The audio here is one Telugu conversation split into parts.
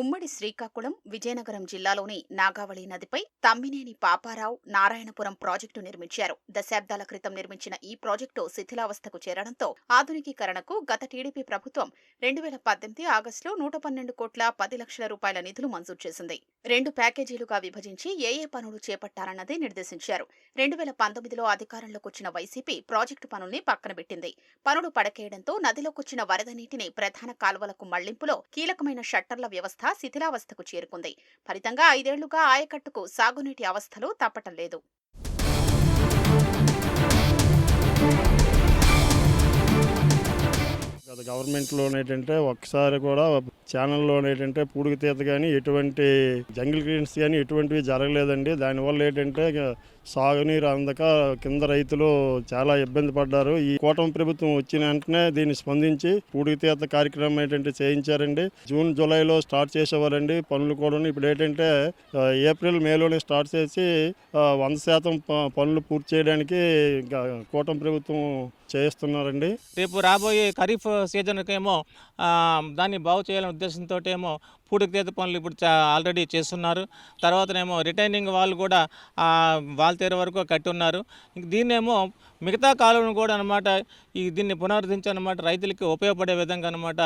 ఉమ్మడి శ్రీకాకుళం విజయనగరం జిల్లాలోని నాగావళి నదిపై తమ్మినేని పాపారావు నారాయణపురం ప్రాజెక్టు నిర్మించారు. దశాబ్దాల క్రితం నిర్మించిన ఈ ప్రాజెక్టు శిథిలావస్థకు చేరడంతో ఆధునికీకరణకు గత టీడీపీ ప్రభుత్వం రెండు వేల పద్దెనిమిది ఆగస్టులో నూట పన్నెండు కోట్ల పది లక్షల రూపాయల నిధులు మంజూరు చేసింది. రెండు ప్యాకేజీలుగా విభజించి ఏ ఏ పనులు చేపట్టాలన్నది నిర్దేశించారు. రెండు వేల పంతొమ్మిదిలో అధికారంలోకి వచ్చిన వైసీపీ ప్రాజెక్టు పనుల్ని పక్కన పెట్టింది. పనులు పడకేయడంతో నదిలోకొచ్చిన వరద నీటిని ప్రధాన కాల్వలకు మళ్ళింపులో కీలకమైన షట్టర్ల వ్యవస్థ శిథిలావస్థకు చేరుకుంది. ఫలితంగా ఐదేళ్ళుగా ఆయకట్టుకు సాగునీటి అవస్థలు తప్పటం లేదు. గవర్నమెంట్లో ఏంటంటే ఒక్కసారి కూడా ఛానల్లో ఏంటంటే పూడికి తీత కానీ ఎటువంటి జంగిల్ క్లీన్స్ కానీ ఎటువంటివి జరగలేదండి. దానివల్ల ఏంటంటే సాగునీరు అందక కింద రైతులు చాలా ఇబ్బంది పడ్డారు. ఈ కూటమి ప్రభుత్వం వచ్చిన వెంటనే దీన్ని స్పందించి పూడికి తీత కార్యక్రమం ఏంటంటే చేయించారండి. జూన్ జూలైలో స్టార్ట్ చేసేవారండి. పనులు కూడా ఇప్పుడు ఏంటంటే ఏప్రిల్ మేలోనే స్టార్ట్ చేసి వంద శాతం ప- పనులు పూర్తి చేయడానికి ఇంకా కూటమి ప్రభుత్వం చేస్తున్నారండి రేపు రాబోయే ఖరీఫ్ సీజన్ ఏమో దాన్ని బాగు చేయాలనే ఉద్దేశంతో ఏమో పూడికి తీత పనులు ఇప్పుడు చా- ఆల్రెడీ చేస్తున్నారు. తర్వాతనేమో రిటైనింగ్ వాళ్ళు కూడా వాళ్ళ తీర వరకు కట్టి ఉన్నారు దీన్నేమో మిగతా కాలువను కూడా అనమాట ఈ దీన్ని పునరుద్ధరించనమాట రైతులకి ఉపయోగపడే విధంగా అనమాట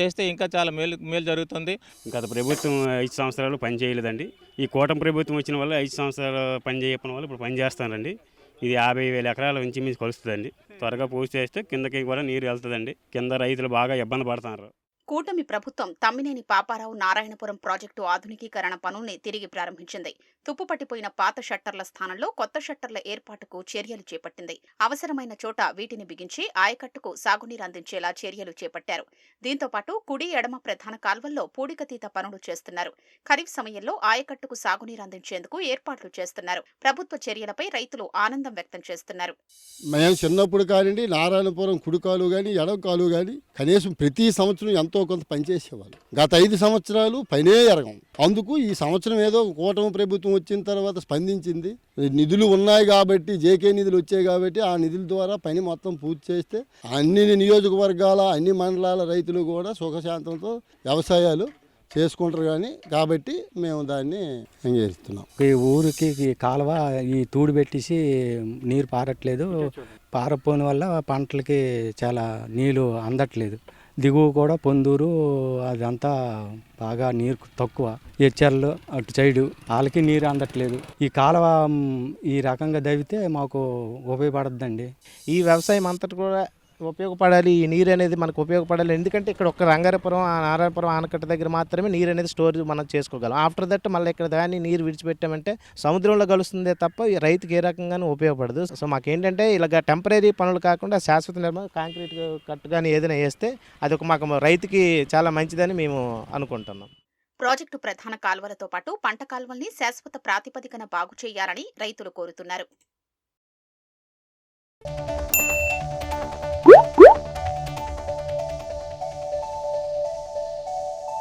చేస్తే ఇంకా చాలా మేలు మేలు జరుగుతుంది. గత ప్రభుత్వం ఐదు సంవత్సరాలు పని చేయలేదండి. ఈ కూటమి ప్రభుత్వం వచ్చిన వల్ల ఐదు సంవత్సరాలు పని చేయకపోవడం వల్ల ఇప్పుడు పని చేస్తానండి ఇది యాభై వేల ఎకరాల నుంచి మీద కలుస్తుందండి. త్వరగా పూజ చేస్తే కిందకి కూడా నీరు వెళ్తుందండి. కింద రైతులు బాగా ఇబ్బంది పడుతున్నారు. కూటమి ప్రభుత్వం తమ్మినేని పాపారావు నారాయణపురం ప్రాజెక్టు ఆధునికీకరణ పనుల్ని తిరిగి ప్రారంభించింది. తుప్పుపట్టిపోయిన పాత షట్టర్ల స్థానంలో కొత్త షట్టర్ల ఏర్పాటుకు చర్యలు చేపట్టింది. అవసరమైన చోట వీటిని బిగించి ఆయకట్టుకు సాగునీరు అందించేలా చర్యలు చేపట్టారు. దీంతో పాటు కుడి ఎడమ ప్రధాన కాల్వల్లో పూడికతీత పనులు చేస్తున్నారు. ఖరీఫ్ సమయంలో ఆయకట్టుకు సాగునీరు అందించేందుకు ఏర్పాట్లు చేస్తున్నారు. ప్రభుత్వ చర్యలపై రైతులు ఆనందం వ్యక్తం చేస్తున్నారు. మేము చిన్నప్పుడు కానివ్వండి నారాయణపురం కుడికాలు కానీ ఎడమ కాలు కానీ కనీసం ప్రతి సంవత్సరం ఎంత కొంత పనిచేసేవాళ్ళు గత ఐదు సంవత్సరాలు పనే ఎరగం. అందుకు ఈ సంవత్సరం ఏదో కూటమి ప్రభుత్వం వచ్చిన తర్వాత స్పందించింది. నిధులు ఉన్నాయి కాబట్టి జేకే నిధులు వచ్చాయి కాబట్టి ఆ నిధుల ద్వారా పని మొత్తం పూర్తి చేస్తే అన్ని నియోజకవర్గాల అన్ని మండలాల రైతులు కూడా సుఖశాంతంతో వ్యవసాయాలు చేసుకుంటారు కానీ కాబట్టి మేము దాన్ని అంగీకరిస్తున్నాం. ఈ ఊరికి ఈ కాలువ ఈ తూడు పెట్టేసి నీరు పారట్లేదు. పారపోని వల్ల పంటలకి చాలా నీళ్ళు అందట్లేదు. దిగువ కూడా పొందూరు అదంతా బాగా నీరు తక్కువ. ఎచ్చర్లు అటు సైడు వాళ్ళకి నీరు అందట్లేదు. ఈ కాలువ ఈ రకంగా దవితే మాకు ఉపయోగపడద్దండి. ఈ వ్యవసాయం అంతటి కూడా ఉపయోగపడాలి ఈ నీరు అనేది మనకు ఉపయోగపడాలి. ఎందుకంటే ఇక్కడ ఒక రంగారపురం ఆ నారాయణపురం ఆనకట్ట దగ్గర మాత్రమే నీరు అనేది స్టోర్ మనం చేసుకోగలం. ఆఫ్టర్ దట్ మళ్ళీ ఇక్కడ దాన్ని నీరు విడిచిపెట్టామంటే సముద్రంలో కలుస్తుందే తప్ప ఈ రైతుకి ఏ రకంగానూ ఉపయోగపడదు. సో మాకేంటంటే ఇలాగ టెంపరీ పనులు కాకుండా శాశ్వత నిర్మాణం కాంక్రీట్ కట్టు కానీ ఏదైనా వేస్తే అది ఒక మాకు రైతుకి చాలా మంచిదని మేము అనుకుంటున్నాం. ప్రాజెక్టు ప్రధాన కాల్వలతో పాటు పంట కాల్వల్ని శాశ్వత ప్రాతిపదికన బాగు చేయాలని రైతులు కోరుతున్నారు.